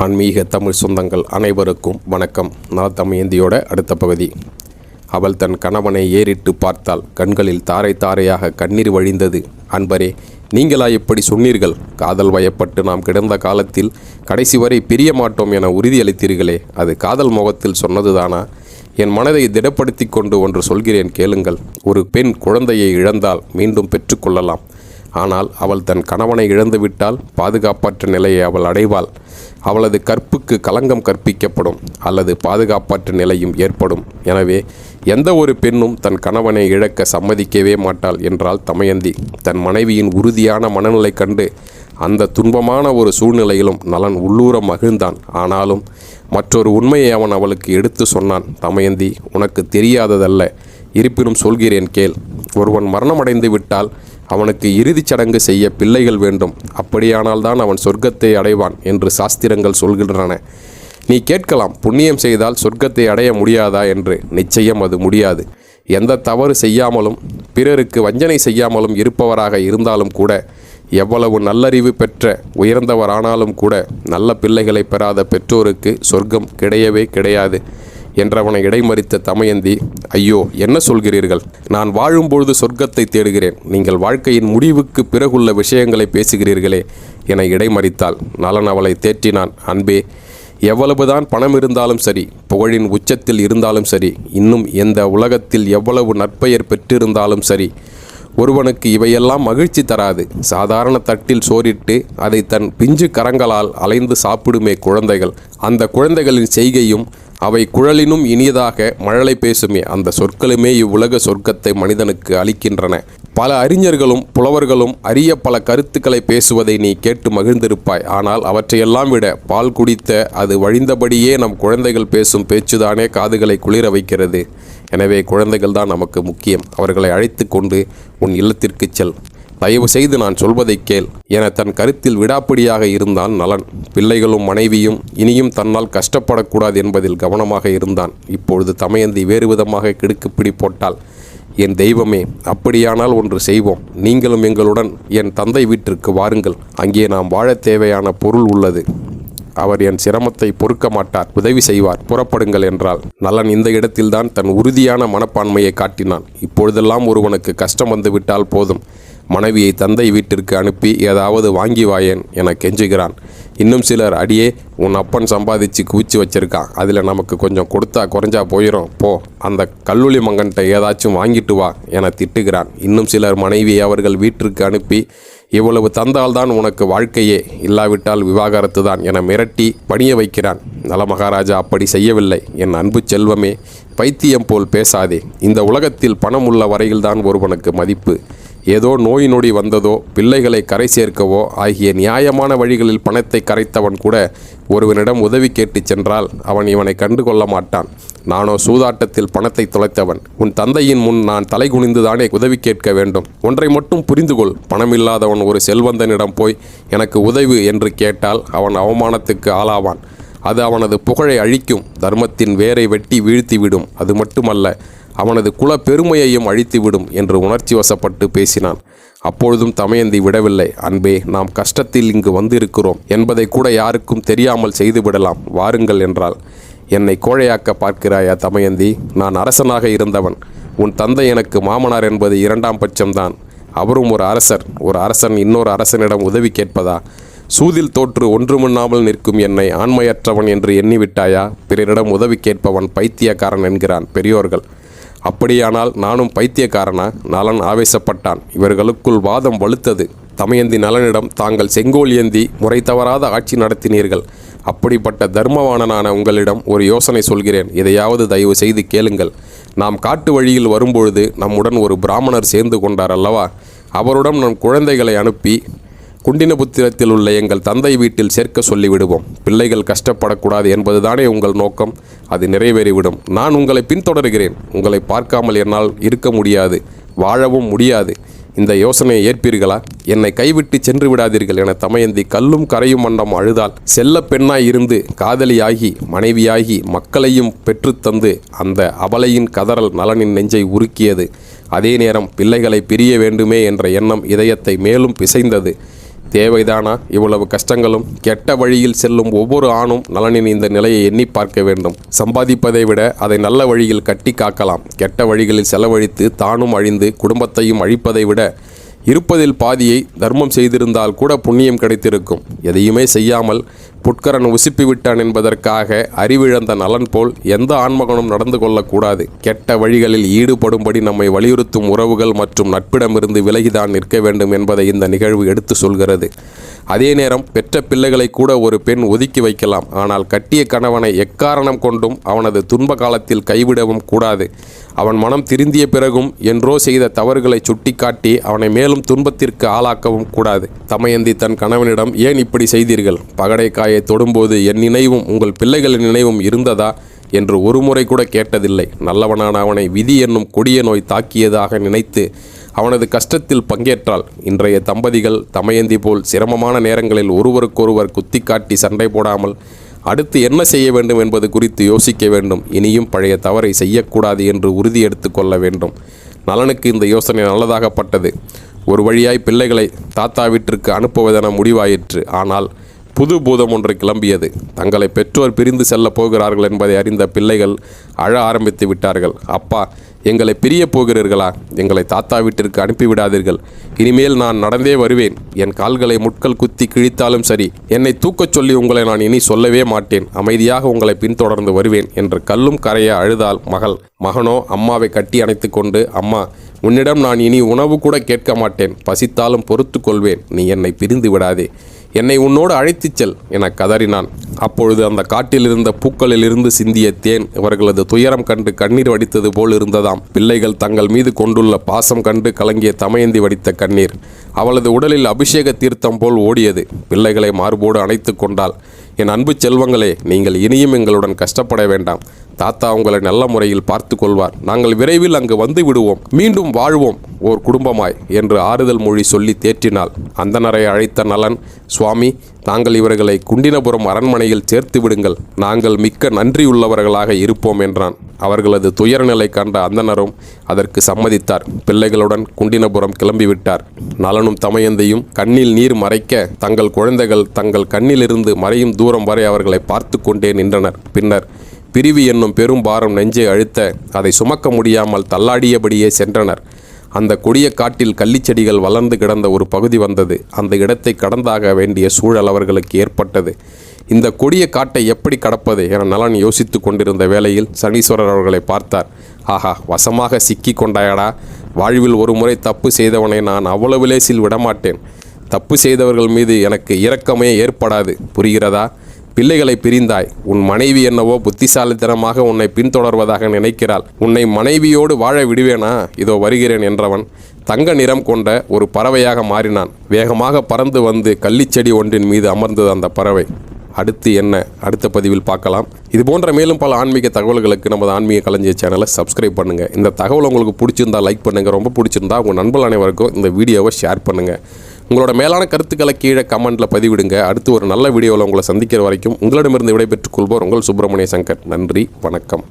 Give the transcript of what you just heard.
ஆன்மீக தமிழ் சொந்தங்கள் அனைவருக்கும் வணக்கம். நான் தமயந்தியோட அடுத்த பகுதி. அவள் தன் கணவனை ஏறிட்டு பார்த்தால் கண்களில் தாரை தாரையாக கண்ணீர் வழிந்தது. அன்பரே நீங்களா எப்படி சொன்னீர்கள்? காதல் வயப்பட்டு நாம் கிடந்த காலத்தில் கடைசி வரை பிரிய மாட்டோம் என உறுதியளித்தீர்களே அது காதல் முகத்தில் சொன்னதுதானா? என் மனதை திடப்படுத்தி கொண்டு ஒன்று சொல்கிறேன் கேளுங்கள். ஒரு பெண் குழந்தையை இழந்தால் மீண்டும் பெற்றுக்கொள்ளலாம் ஆனால் அவள் தன் கணவனை இழந்துவிட்டால் பாதுகாப்பற்ற நிலையை அவள் அடைவாள். அவளது கற்புக்கு களங்கம் கற்பிக்கப்படும் அல்லது பாதுகாப்பற்ற நிலையும் ஏற்படும். எனவே எந்த ஒரு பெண்ணும் தன் கணவனை இழக்க சம்மதிக்கவே மாட்டாள் என்றால் தமயந்தி தன் மனைவியின் உறுதியான மனநிலை கண்டு அந்த துன்பமான ஒரு சூழ்நிலையிலும் நலன் உள்ளூர மகிழ்ந்தான். ஆனாலும் மற்றொரு உண்மையை அவன் அவளுக்கு எடுத்து சொன்னான். தமயந்தி உனக்கு தெரியாததல்ல. இருப்பினும் சொல்கிறேன் கேள். ஒருவன் மரணமடைந்து விட்டால் அவனுக்கு இறுதிச் சடங்கு செய்ய பிள்ளைகள் வேண்டும். அப்படியானால் தான் அவன் சொர்க்கத்தை அடைவான் என்று சாஸ்திரங்கள் சொல்கின்றன. நீ கேட்கலாம் புண்ணியம் செய்தால் சொர்க்கத்தை அடைய முடியாதா என்று. நிச்சயம் அது முடியாது. எந்த தவறு செய்யாமலும் பிறருக்கு வஞ்சனை செய்யாமலும் இருப்பவராக இருந்தாலும் கூட எவ்வளவு நல்லறிவு பெற்ற உயர்ந்தவரானாலும் கூட நல்ல பிள்ளைகளை பெறாத பெற்றோருக்கு சொர்க்கம் கிடையவே கிடையாது. என்றவனை இடைமறித்த தமயந்தி ஐயோ என்ன சொல்கிறீர்கள்? நான் வாழும்பொழுது சொர்க்கத்தை தேடுகிறேன். நீங்கள் வாழ்க்கையின் முடிவுக்கு பிறகுள்ள விஷயங்களை பேசுகிறீர்களே என இடைமறித்தாள். நலன் அவளை தேற்றினான். அன்பே எவ்வளவுதான் பணம் இருந்தாலும் சரி புகழின் உச்சத்தில் இருந்தாலும் சரி இன்னும் எந்த உலகத்தில் எவ்வளவு நற்பெயர் பெற்றிருந்தாலும் சரி ஒருவனுக்கு இவையெல்லாம் மகிழ்ச்சி தராது. சாதாரண தட்டில் சோறிட்டு அதை தன் பிஞ்சு கரங்களால் அலைந்து சாப்பிடுமே குழந்தைகள். அந்த குழந்தைகளின் செய்கையும் அவை குழலினும் இனியதாக மழலை பேசுமே. அந்த சொற்களுமே இவ்வுலக சொர்க்கத்தை மனிதனுக்கு அளிக்கின்றன. பல அறிஞர்களும் புலவர்களும் அரிய பல கருத்துக்களை பேசுவதை நீ கேட்டு மகிழ்ந்திருப்பாய். ஆனால் அவற்றையெல்லாம் விட பால் குடித்த அது வழிந்தபடியே நம் குழந்தைகள் பேசும் பேச்சுதானே காதுகளை குளிர வைக்கிறது. எனவே குழந்தைகள் தான் நமக்கு முக்கியம். அவர்களை அழைத்து கொண்டு உன் இல்லத்திற்கு செல். தயவு செய்து நான் சொல்வதை கேள். என தன் கருத்தில் விடாப்பிடியாக இருந்தான் நலன். பிள்ளைகளும் மனைவியும் இனியும் தன்னால் கஷ்டப்படக்கூடாது என்பதில் கவனமாக இருந்தான். இப்பொழுது தமையந்தி வேறு விதமாக கிடுக்குப்பிடி போட்டால் என் தெய்வமே அப்படியானால் ஒன்று செய்வோம். நீங்களும் எங்களுடன் என் தந்தை வீட்டிற்கு வாருங்கள். அங்கே நாம் வாழத் தேவையான பொருள் உள்ளது. அவர் என் சிரமத்தை பொறுக்க மாட்டார். உதவி செய்வார். புறப்படுங்கள் என்றால் நலன் இந்த இடத்தில்தான் தன் உறுதியான மனப்பான்மையை காட்டினான். இப்பொழுதெல்லாம் ஒருவனுக்கு கஷ்டம் வந்துவிட்டால் போதும். மனைவியை தந்தை வீட்டிற்கு அனுப்பி ஏதாவது வாங்கி வாயேன் என கெஞ்சுகிறான். இன்னும் சிலர் அடியே உன் அப்பன் சம்பாதிச்சு குவிச்சு வச்சிருக்கான் அதில் நமக்கு கொஞ்சம் கொடுத்தா குறைஞ்சா போயிடும் போ அந்த கல்லூலி மங்கன்ட்ட ஏதாச்சும் வாங்கிட்டு வா என திட்டுகிறான். இன்னும் சிலர் மனைவியை அவர்கள் வீட்டிற்கு அனுப்பி இவ்வளவு தந்தால்தான் உனக்கு வாழ்க்கையே. இல்லாவிட்டால் விவாகரத்து தான் என மிரட்டி பணிய வைக்கிறான். நலமகாராஜா அப்படி செய்யவில்லை. என் அன்பு செல்வமே பைத்தியம் போல் பேசாதே. இந்த உலகத்தில் பணம் உள்ள வரையில்தான் ஒருவனுக்கு மதிப்பு. ஏதோ நோய் நொடி வந்ததோ பிள்ளைகளை கரை சேர்க்கவோ ஆகிய நியாயமான வழிகளில் பணத்தை கரைத்தவன் கூட ஒருவனிடம் உதவி கேட்டு சென்றால் அவன் இவனை கண்டு கொள்ள மாட்டான். நானோ சூதாட்டத்தில் பணத்தை தொலைத்தவன். உன் தந்தையின் முன் நான் தலை குனிந்துதானே உதவி கேட்க வேண்டும். ஒன்றை மட்டும் புரிந்து கொள். பணமில்லாதவன் ஒரு செல்வந்தனிடம் போய் எனக்கு உதவு என்று கேட்டால் அவன் அவமானத்துக்கு ஆளாவான். அது அவனது புகழை அழிக்கும். தர்மத்தின் வேரை வெட்டி வீழ்த்திவிடும். அது மட்டுமல்ல அவனது குல பெருமையையும் அழித்துவிடும் என்று உணர்ச்சி வசப்பட்டு பேசினான். அப்பொழுதும் தமயந்தி விடவில்லை. அன்பே நாம் கஷ்டத்தில் இங்கு வந்திருக்கிறோம். என்பதை கூட யாருக்கும் தெரியாமல் செய்துவிடலாம். வாருங்கள் என்றாள். என்னை கோழையாக்க பார்க்கிறாயா தமயந்தி? நான் அரசனாக இருந்தவன். உன் தந்தை எனக்கு மாமனார் என்பது இரண்டாம் பட்சம்தான். அவரும் ஒரு அரசர். ஒரு அரசன் இன்னொரு அரசனிடம் உதவி கேட்பதா? சூதில் தோற்று ஒன்றுமின்னாமல் நிற்கும் என்னை ஆண்மையற்றவன் என்று எண்ணிவிட்டாயா? பிறரிடம் உதவி கேட்பவன் பைத்தியக்காரன் என்கிறான் பெரியோர்கள். அப்படியானால் நானும் பைத்தியக்காரனா? நலன் ஆவேசப்பட்டான். இவர்களுக்குள் வாதம் வலுத்தது. தமயந்தி நலனிடம் தாங்கள் செங்கோல் ஏந்தி முறை தவறாத ஆட்சி நடத்தினீர்கள். அப்படிப்பட்ட தர்மவானனான உங்களிடம் ஒரு யோசனை சொல்கிறேன். இதையாவது தயவு செய்து கேளுங்கள். நாம் காட்டு வழியில் வரும்பொழுது நம்முடன் ஒரு பிராமணர் சேர்ந்து கொண்டார் அல்லவா? அவருடன் நம் குழந்தைகளை அனுப்பி குண்டினபுத்திரத்தில் உள்ள எங்கள் தந்தை வீட்டில் சேர்க்க சொல்லிவிடுவோம். பிள்ளைகள் கஷ்டப்படக்கூடாது என்பதுதானே உங்கள் நோக்கம். அது நிறைவேறிவிடும். நான் உங்களை பின்தொடர்கிறேன். உங்களை பார்க்காமல் என்னால் இருக்க முடியாது. வாழவும் முடியாது. இந்த யோசனையை ஏற்பீர்களா? என்னை கைவிட்டு சென்று விடாதீர்கள் என தமயந்தி கல்லும் கரையும் மண்டம் அழுதால் செல்ல பெண்ணாய் இருந்து காதலியாகி மனைவியாகி மக்களையும் பெற்றுத்தந்து அந்த அபலையின் கதறல் நலனின் நெஞ்சை உருக்கியது. அதே நேரம் பிள்ளைகளை பிரிய வேண்டுமே என்ற எண்ணம் இதயத்தை மேலும் பிசைந்தது. தேவைதானா? இவ்வளவு கஷ்டங்களும் கெட்ட வழியில் செல்லும் ஒவ்வொரு ஆணும் நலனின் இந்த நிலையை எண்ணி பார்க்க வேண்டும். சம்பாதிப்பதை விட அதை நல்ல வழியில் கட்டி காக்கலாம். கெட்ட வழிகளில் செலவழித்து தானும் அழிந்து குடும்பத்தையும் அழிப்பதை விட இருப்பதில் பாதியை தர்மம் செய்திருந்தால் கூட புண்ணியம் கிடைத்திருக்கும். எதையுமே செய்யாமல் புட்கரன் உசுப்பி விட்டான் என்பதற்காக அறிவிழந்த நலன் போல் எந்த ஆண்மகனும் நடந்து கொள்ளக்கூடாது. கெட்ட வழிகளில் ஈடுபடும்படி நம்மை வலியுறுத்தும் உறவுகள் மற்றும் நட்பிடமிருந்து விலகிதான் நிற்க வேண்டும் என்பதை இந்த நிகழ்வு எடுத்து சொல்கிறது. அதே நேரம் பெற்ற பிள்ளைகளை கூட ஒரு பெண் ஒதுக்கி வைக்கலாம். ஆனால் கட்டிய கணவனை எக்காரணம் கொண்டும் அவனது துன்ப காலத்தில் கைவிடவும் கூடாது. அவன் மனம் திருந்திய பிறகும் என்றோ செய்த தவறுகளை சுட்டிக்காட்டி அவனை மேலும் துன்பத்திற்கு ஆளாக்கவும் கூடாது. தமயந்தி தன் கணவனிடம் ஏன் இப்படி செய்தீர்கள்? பகடைக்காயை தொடும்போது என் நினைவும் உங்கள் பிள்ளைகளின் நினைவும் இருந்ததா? என்று ஒருமுறை கூட கேட்டதில்லை. நல்லவனான அவனை விதி என்னும் கொடிய நோய் தாக்கியதாக நினைத்து அவனது கஷ்டத்தில் பங்கேற்றாள். இன்றைய தம்பதிகள் தமயந்தி போல் சிரமமான நேரங்களில் ஒருவருக்கொருவர் குத்தி காட்டி சண்டை போடாமல் அடுத்து என்ன செய்ய வேண்டும் என்பது குறித்து யோசிக்க வேண்டும். இனியும் பழைய தவறை செய்யக்கூடாது என்று உறுதி எடுத்து கொள்ள வேண்டும். நலனுக்கு இந்த யோசனை நல்லதாகப்பட்டது. ஒரு வழியாய் பிள்ளைகளை தாத்தா வீட்டிற்கு அனுப்புவதென முடிவாயிற்று. ஆனால் புது பூதம் ஒன்று கிளம்பியது. தங்களை பெற்றோர் பிரிந்து செல்லப் போகிறார்கள் என்பதை அறிந்த பிள்ளைகள் அழ ஆரம்பித்து விட்டார்கள். அப்பா எங்களை பிரியப் போகிறீர்களா? எங்களை தாத்தா வீட்டிற்கு அனுப்பிவிடாதீர்கள். இனிமேல் நான் நடந்தே வருவேன். என் கால்களை முட்கள் குத்தி கிழித்தாலும் சரி என்னை தூக்கச் சொல்லி உங்களை நான் இனி சொல்லவே மாட்டேன். அமைதியாக உங்களை பின்தொடர்ந்து வருவேன் என்று கல்லும் கரைய அழுதாள் மகள். மகனோ அம்மாவை கட்டி அணைத்து கொண்டு அம்மா உன்னிடம் நான் இனி உணவு கூட கேட்க மாட்டேன். பசித்தாலும் பொறுத்து கொள்வேன். நீ என்னை பிரிந்து விடாதே. என்னை உன்னோடு அழைத்துச் செல் என கதறினான். அப்பொழுது அந்த காட்டில் இருந்த பூக்களிலிருந்து சிந்திய தேன் இவர்களது துயரம் கண்டு கண்ணீர் வடித்தது போல் இருந்ததாம். பிள்ளைகள் தங்கள் மீது கொண்டுள்ள பாசம் கண்டு கலங்கிய தமயந்தி வடித்த கண்ணீர். அவளது உடலில் அபிஷேக தீர்த்தம் போல் ஓடியது. பிள்ளைகளை மார்போடு அணைத்து கொண்டாள். என் அன்பு செல்வங்களே நீங்கள் இனியும் எங்களுடன் கஷ்டப்பட வேண்டாம். தாத்தா உங்களை நல்ல முறையில் பார்த்து கொள்வார். நாங்கள் விரைவில் அங்கு வந்து விடுவோம். மீண்டும் வாழ்வோம். ஓர் குடும்பமாய் என்று ஆறுதல் மொழி சொல்லி தேற்றினாள். அந்தனரை அழைத்த நலன் சுவாமி தாங்கள் இவர்களை குண்டினபுரம் அரண்மனையில் சேர்த்து விடுங்கள். நாங்கள் மிக்க நன்றியுள்ளவர்களாக இருப்போம் என்றான். அவர்களது துயரநிலை கண்ட அந்தனரும் அதற்கு சம்மதித்தார். பிள்ளைகளுடன் குண்டினபுரம் கிளம்பிவிட்டார். நலனும் தமயந்தையும் கண்ணில் நீர் மறைக்க தங்கள் குழந்தைகள் தங்கள் கண்ணிலிருந்து மறையும் தூரம் வரை அவர்களை பார்த்து கொண்டே நின்றனர். பின்னர் பிரிவு என்னும் பெரும் பாரம் நெஞ்சை அழுத்த அதை சுமக்க முடியாமல் தள்ளாடியபடியே சென்றனர். அந்த கொடிய காட்டில் கள்ளிச்செடிகள் வளர்ந்து கிடந்த ஒரு பகுதி வந்தது. அந்த இடத்தை கடந்தாக வேண்டிய சூழல் அவர்களுக்கு ஏற்பட்டது. இந்த கொடிய காட்டை எப்படி கடப்பது என நலன் யோசித்து கொண்டிருந்த வேளையில் சனீஸ்வரர் அவர்களை பார்த்தார். ஆஹா வசமாக சிக்கி கொண்டாயடா. வாழ்வில் ஒரு முறை தப்பு செய்தவனை நான் அவ்வளவு லேசில் விடமாட்டேன். தப்பு செய்தவர்கள் மீது எனக்கு இரக்கமே ஏற்படாது. புரிகிறதா? பிள்ளைகளை பிரிந்தாய். உன் மனைவி என்னவோ புத்திசாலித்தனமாக உன்னை பின்தொடர்வதாக நினைக்கிறாள். உன்னை மனைவியோடு வாழ விடுவேனா? இதோ வருகிறேன் என்றவன் தங்க நிறம் கொண்ட ஒரு பறவையாக மாறினான். வேகமாக பறந்து வந்து கள்ளிச்செடி ஒன்றின் மீது அமர்ந்தது அந்த பறவை. அடுத்து என்ன? அடுத்த பதிவில் பார்க்கலாம். இது போன்ற மேலும் பல ஆன்மீக தகவல்களுக்கு நமது ஆன்மீக கலைஞர் சேனலை சப்ஸ்கிரைப் பண்ணுங்கள் இந்த தகவல் உங்களுக்கு பிடிச்சிருந்தா லைக் பண்ணுங்கள் ரொம்ப பிடிச்சிருந்தா உங்கள் நண்பர்கள் அனைவருக்கும் இந்த வீடியோவை ஷேர் பண்ணுங்கள் உங்களோட மேலான கருத்துக்களை கீழே கமெண்ட்டில் பதிவிடுங்க. அடுத்து ஒரு நல்ல வீடியோவில் உங்களை சந்திக்கிற வரைக்கும் உங்களிடமிருந்து விடைபெற்றுக் கொள்வோர் உங்கள் சுப்பிரமணிய சங்கர். நன்றி. வணக்கம்.